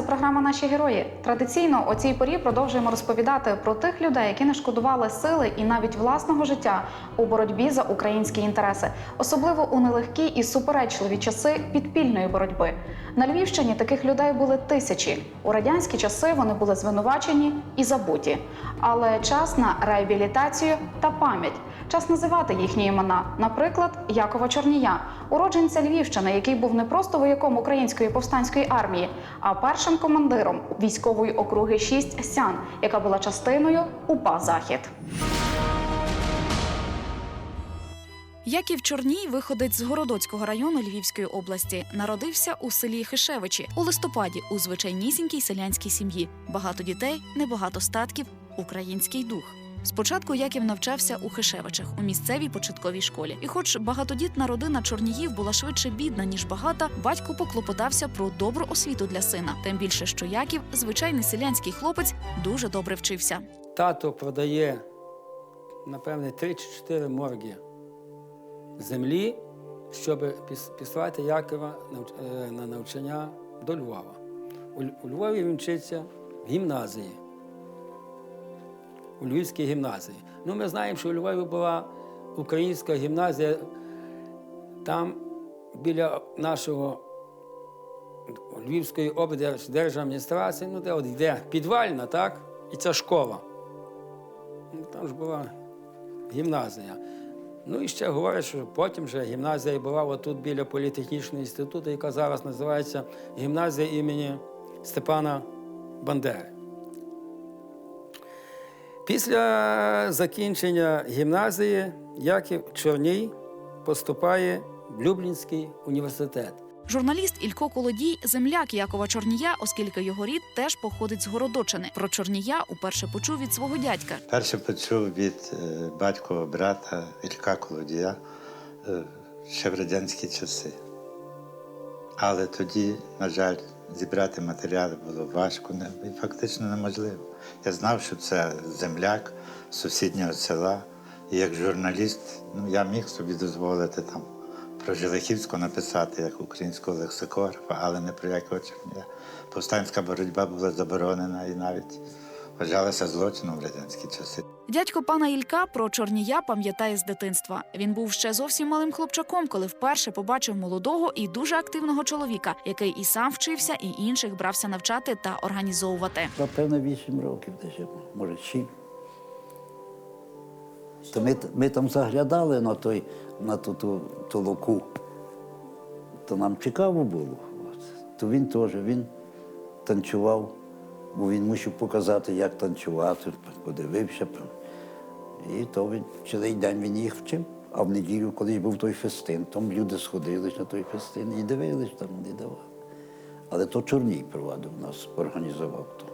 Це програма Наші герої. Традиційно о цій порі продовжуємо розповідати про тих людей, які не шкодували сили і навіть власного життя у боротьбі за українські інтереси, особливо у нелегкі і суперечливі часи підпільної боротьби. На Львівщині таких людей були тисячі. У радянські часи вони були звинувачені і забуті. Але час на реабілітацію та пам'ять. Час називати їхні імена, наприклад, Якова Чорнія, уродженця Львівщини, який був не просто вояком української повстанської армії, а першим командиром військової округи 6 Сян, яка була частиною УПА Захід. Яків Чорній, виходець з Городоцького району Львівської області, народився у селі Хишевичі у листопаді у звичайнісінькій селянській сім'ї. Багато дітей, небагато статків, український дух. Спочатку Яків навчався у Хишевичах у місцевій початковій школі. І, хоч багатодітна родина Чорніїв була швидше бідна ніж багата, батько поклопотався про добру освіту для сина. Тим більше, що Яків, звичайний селянський хлопець, дуже добре вчився. Тато продає, напевне, 3 чи 4 морги землі, щоб післати Якова е, на навчання до Львова. У Львові він вчиться в гімназії, у Львівській гімназії. Ну, ми знаємо, що у Львові була українська гімназія, там біля нашого Львівської облдержадміністрації, ну де от йде підвальна, так? І ця школа. Ну, там ж була гімназія. Ну і ще говорять, що потім вже гімназія була отут біля політехнічного інституту, яка зараз називається гімназія імені Степана Бандери. Після закінчення гімназії Яків Чорній поступає в Люблінський університет. Журналіст Ілько Колодій земляк Якова Чорнія, оскільки його рід теж походить з Городочини. Про Чорнія уперше почув від свого дядька. Перше почув від е, батькова брата Ілька Колодія е, ще в радянські часи. Але тоді, на жаль, зібрати матеріали було важко фактично неможливо. Я знав, що це земляк сусіднього села. І як журналіст, ну, я міг собі дозволити там про Желехівську написати як українського лексикографа, але не про якого Черня. Повстанська боротьба була заборонена і навіть вважалася злочином в радянські часи. Дядько пана Ілька про Чорнія пам'ятає з дитинства. Він був ще зовсім малим хлопчаком, коли вперше побачив молодого і дуже активного чоловіка, який і сам вчився, і інших брався навчати та організовувати. Напевно, вісім років десь, може, сім. То ми, ми там заглядали на, той, на ту, ту, ту луку. То нам цікаво було. То він теж він танцював, бо він мусив показати, як танцювати, подивився. І то він цілий день він їх вчив. А в неділю, колись був той фестин, там люди сходились на той фестин і дивились, там не давали. Але то Чорній провадив нас, організував то.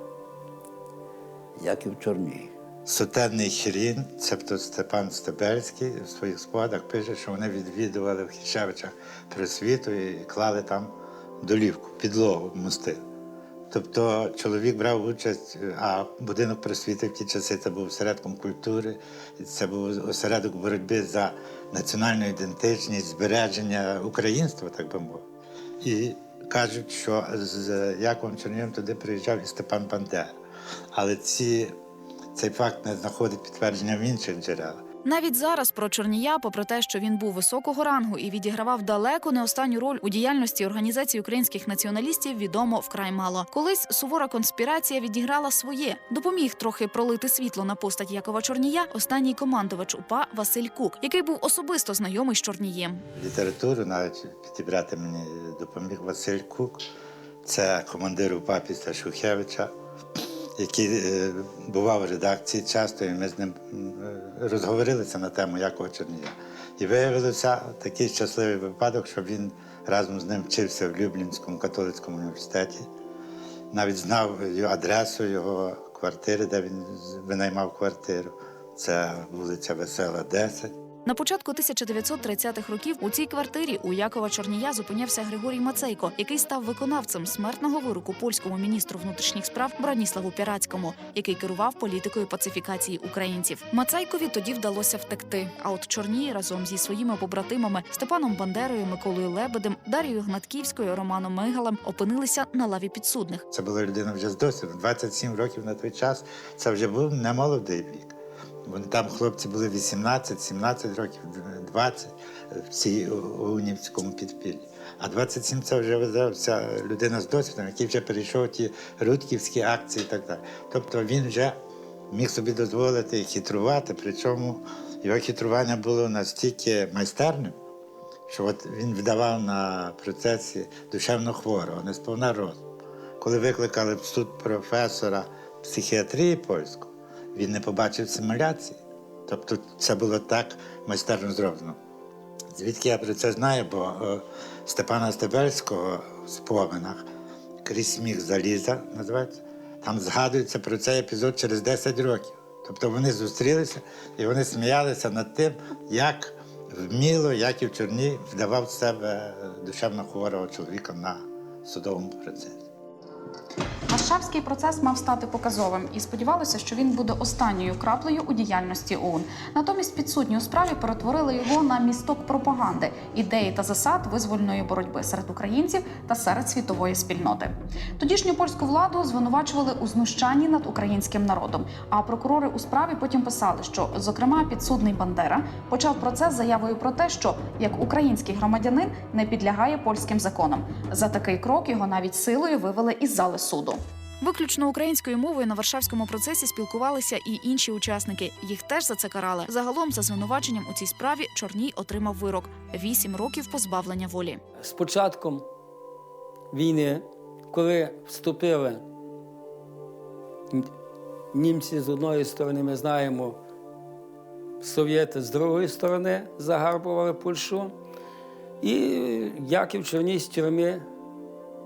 Яків Чорній. Сотенний Хрін, цебто Степан Стебельський, в своїх спогадах пише, що вони відвідували в Хішевичах просвіту і клали там долівку, підлогу, мости. Тобто чоловік брав участь, а будинок просвіти в ті часи це був осередком культури, це був осередок боротьби за національну ідентичність, збереження українства, так би мовити. І кажуть, що з Яковом Чорнієм туди приїжджав і Степан Бандера. Але ці цей факт не знаходить підтвердження в інших джерелах. Навіть зараз про Чорнія, попри те, що він був високого рангу і відігравав далеко не останню роль у діяльності організації українських націоналістів, відомо вкрай мало. Колись сувора конспірація відіграла своє. Допоміг трохи пролити світло на постать Якова Чорнія. Останній командувач УПА Василь Кук, який був особисто знайомий з Чорнієм. Літературу навіть підібрати мені допоміг Василь Кук, це командир УПА після Шухевича, який е, бував в редакції часто, і ми з ним е, розговорилися на тему Якова Чорнія. І виявилося такий щасливий випадок, що він разом з ним вчився в Люблінському католицькому університеті. Навіть знав адресу його квартири, де він винаймав квартиру. Це вулиця Весела, 10. На початку 1930-х років у цій квартирі у Якова Чорнія зупинявся Григорій Мацейко, який став виконавцем смертного вироку польському міністру внутрішніх справ Браніславу Пірацькому, який керував політикою пацифікації українців. Мацейкові тоді вдалося втекти. А от Чорній разом зі своїми побратимами Степаном Бандерою, Миколою Лебедем, Дарією Гнатківською, Романом Мигалем опинилися на лаві підсудних. Це була людина вже з досвідом. 27 років на той час це вже був немолодий вік. Вони там хлопці були 18, 17 років, 20 в цій унівському підпіллі. А 27 це вже вважався людина з досвідом, який вже перейшов ті рудківські акції і так далі. Тобто він вже міг собі дозволити хитрувати, причому його хитрування було настільки майстерним, що от він вдавав на процесі душевно хворого, не сповна розум. Коли викликали в суд професора психіатрії польського, він не побачив симуляції. Тобто це було так майстерно зроблено. Звідки я про це знаю, бо е, Степана Стебельського в споминах крізь сміх заліза називається, там згадується про цей епізод через 10 років. Тобто вони зустрілися і вони сміялися над тим, як вміло Яків Чорній вдавав з себе душевно хворого чоловіка на судовому процесі. Варшавський процес мав стати показовим і сподівалося, що він буде останньою краплею у діяльності ОУН. Натомість підсудні у справі перетворили його на місток пропаганди, ідеї та засад визвольної боротьби серед українців та серед світової спільноти. Тодішню польську владу звинувачували у знущанні над українським народом. А прокурори у справі потім писали, що зокрема підсудний Бандера почав процес заявою про те, що як український громадянин не підлягає польським законам. За такий крок його навіть силою вивели із зали суду. Виключно українською мовою на Варшавському процесі спілкувалися і інші учасники. Їх теж за це карали. Загалом, за звинуваченням у цій справі, Чорній отримав вирок вісім років позбавлення волі. З початком війни, коли вступили німці з одної сторони, ми знаємо, совєти з другої сторони загарбували Польщу. І Яків Чорній з тюрми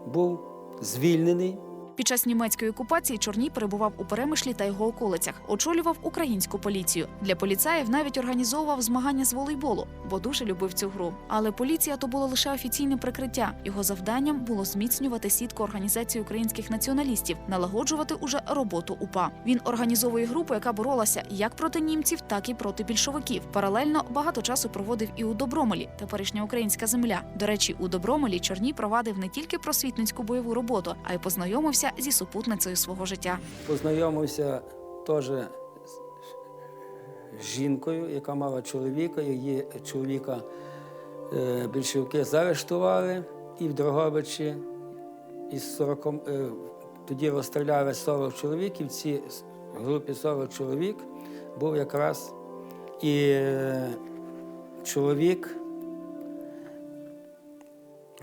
був звільнений. Під час німецької окупації Чорній перебував у Перемишлі та його околицях, очолював українську поліцію. Для поліцаїв навіть організовував змагання з волейболу, бо дуже любив цю гру. Але поліція то було лише офіційне прикриття. Його завданням було зміцнювати сітку організації українських націоналістів, налагоджувати уже роботу УПА. Він організовує групу, яка боролася як проти німців, так і проти більшовиків. Паралельно багато часу проводив і у Добромолі, теперішня українська земля. До речі, у Добромолі Чорній провадив не тільки просвітницьку бойову роботу, а й познайомився зі супутницею свого життя. Познайомився теж з жінкою, яка мала чоловіка. Її чоловіка е, більшовики заарештували і в Дрогобичі із 40, е, тоді розстріляли 40 чоловік, і в цій групі 40 чоловік був якраз і е, чоловік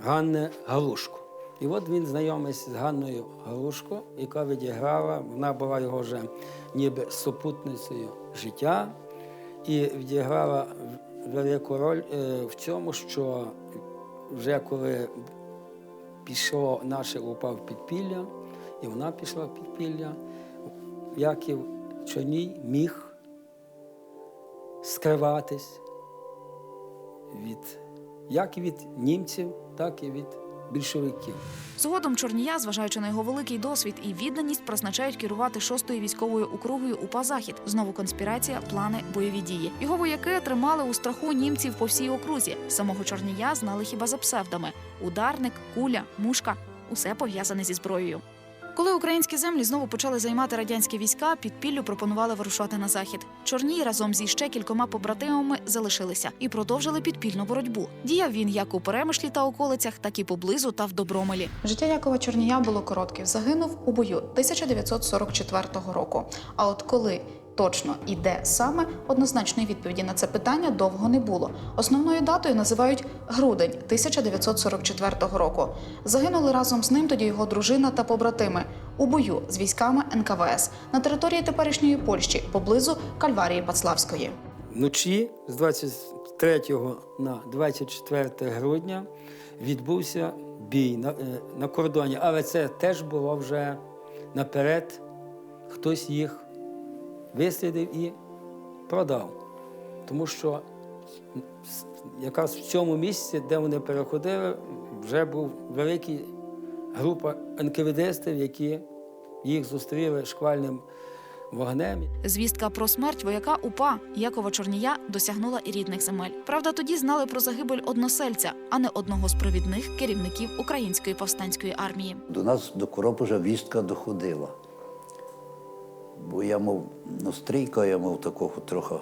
Ганни Галушко. І от він знайомився з Ганною Галушко, яка відіграла, вона була його вже ніби супутницею життя, і відіграла велику роль е, в цьому, що вже коли пішло наше упав підпілля, і вона пішла в підпілля, Яків Чорній міг скриватись від як від німців, так і від більшовиків. Згодом Чорнія, зважаючи на його великий досвід і відданість, призначають керувати шостою військовою округою УПА Захід. Знову конспірація, плани, бойові дії. Його вояки тримали у страху німців по всій окрузі. Самого Чорнія знали хіба за псевдами: ударник, куля, мушка усе пов'язане зі зброєю. Коли українські землі знову почали займати радянські війська, підпіллю пропонували вирушати на захід. Чорній разом зі ще кількома побратимами залишилися і продовжили підпільну боротьбу. Діяв він як у Перемишлі та околицях, так і поблизу та в Добромелі. Життя Якова Чорнія було коротким. Загинув у бою 1944 року. А от коли точно і де саме, однозначної відповіді на це питання довго не було. Основною датою називають грудень 1944 року. Загинули разом з ним тоді його дружина та побратими у бою з військами НКВС на території теперішньої Польщі поблизу Кальварії Пацлавської. Вночі з 23 на 24 грудня відбувся бій на, е, на кордоні, але це теж було вже наперед. Хтось їх вислідив і продав. Тому що якраз в цьому місці, де вони переходили, вже був великий група НКВДстів, які їх зустріли шквальним вогнем. Звістка про смерть вояка УПА Якова Чорнія досягнула і рідних земель. Правда, тоді знали про загибель односельця, а не одного з провідних керівників української повстанської армії. До нас до Коропожа вістка доходила. Бо я мав ну, стрійка, я мав такого трохи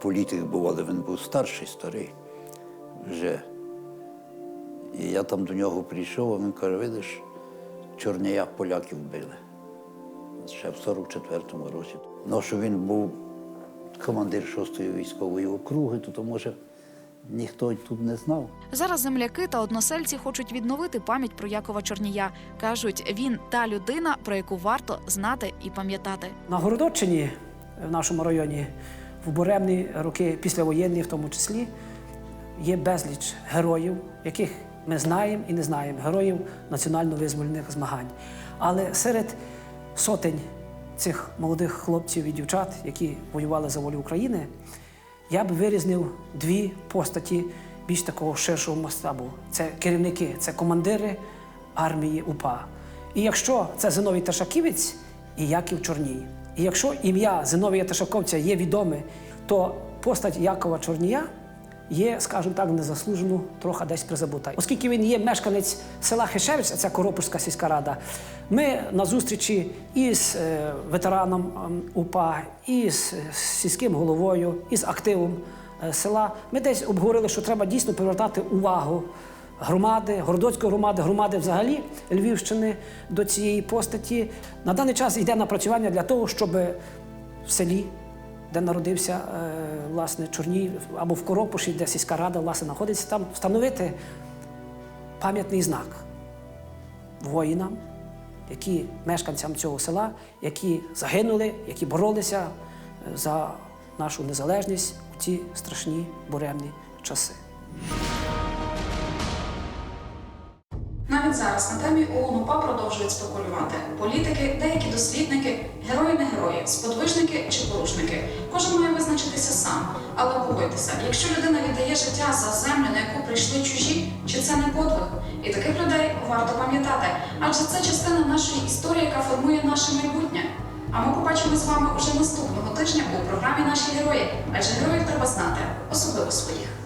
політик був, але він був старший, старий вже. І я там до нього прийшов, а він каже, видиш, чорняя поляків били. Ще в 44-му році. Ну, що він був командир 6-ї військової округи, то, то може ніхто тут не знав. Зараз земляки та односельці хочуть відновити пам'ять про Якова Чорнія. кажуть, він та людина, про яку варто знати і пам'ятати. На Городоччині, в нашому районі, в буремні роки післявоєнні в тому числі, є безліч героїв, яких ми знаємо і не знаємо, героїв національно-визвольних змагань. Але серед сотень цих молодих хлопців і дівчат, які воювали за волю України, я б вирізнив дві постаті більш такого ширшого масштабу. Це керівники, це командири армії УПА. І якщо це Зиновій Ташаківець і Яків Чорній, і якщо ім'я Зиновія Ташаковця є відоме, то постать Якова Чорнія є, скажімо так, незаслужено трохи десь призабута. Оскільки він є мешканець села Хишевич, це Коропушська сільська рада, ми на зустрічі із е, ветераном ем, УПА, із е, сільським головою, із активом е, села, ми десь обговорили, що треба дійсно привертати увагу громади, Городоцької громади, громади взагалі Львівщини до цієї постаті. На даний час йде напрацювання для того, щоб в селі, де народився е, власне Чорній, або в Коропуші, де сільська рада власне знаходиться, там встановити пам'ятний знак воїнам, які мешканцям цього села, які загинули, які боролися е, за нашу незалежність у ті страшні буремні часи. Навіть зараз на темі ООН УПА продовжують спекулювати. Політики, деякі дослідники, герої не герої, сподвижники чи порушники. Кожен має визначитися сам. Але погодьтеся, якщо людина віддає життя за землю, на яку прийшли чужі, чи це не подвиг? І таких людей варто пам'ятати, адже це частина нашої історії, яка формує наше майбутнє. А ми побачимо з вами уже наступного тижня у програмі Наші герої. Адже героїв треба знати, особливо своїх.